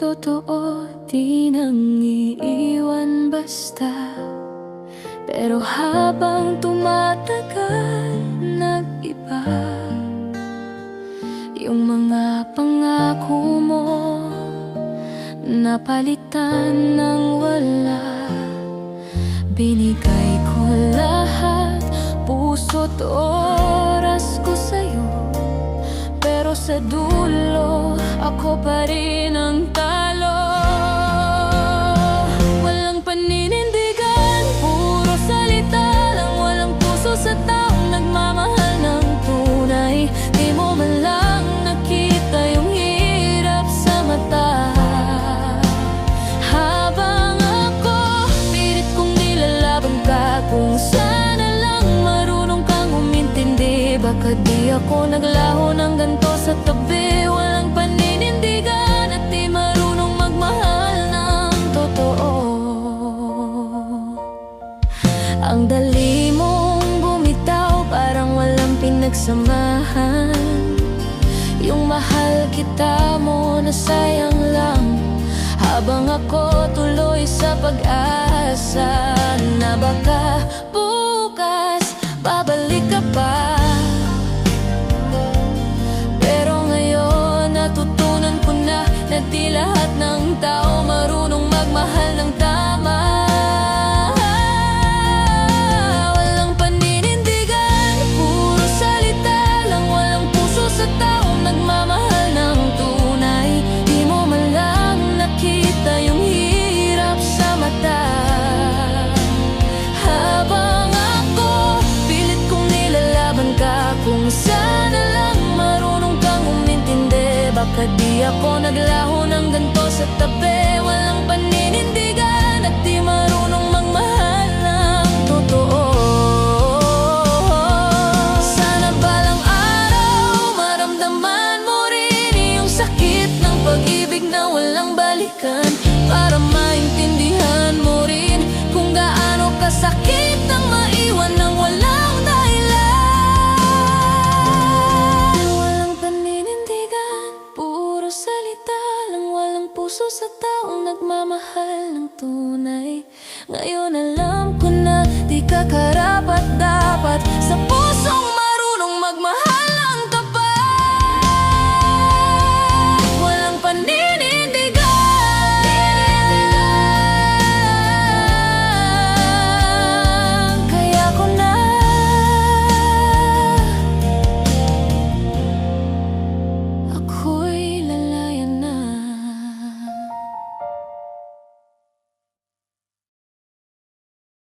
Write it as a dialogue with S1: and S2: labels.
S1: totoo Di nang iiwan basta. Pero habang tumatagal Nag-iba. Yung mga pangako mo Napalitan ng wala. Binigay ko lahat Puso't oras ko sa'yo. Pero sa dulo Baka di ako naglaho ng ganto sa tabi. Walang paninindigan at di marunong magmahal ng totoo. Ang dali mong bumitaw parang walang pinagsamahan. Yung mahal kita mo na sayang lang. Habang ako tuloy sa pag-asa Na baka Sana lang marunong kang umintindi. Baka di ako naglaho ng ganto sa tabi? Walang paninindigan at di marunong magmahal ng totoo. Sana balang araw maramdaman mo rin Yung sakit ng pag-ibig na walang balikan. Para maintindihan mo rin kung gaano kasakit Ka karapat dapat sa puso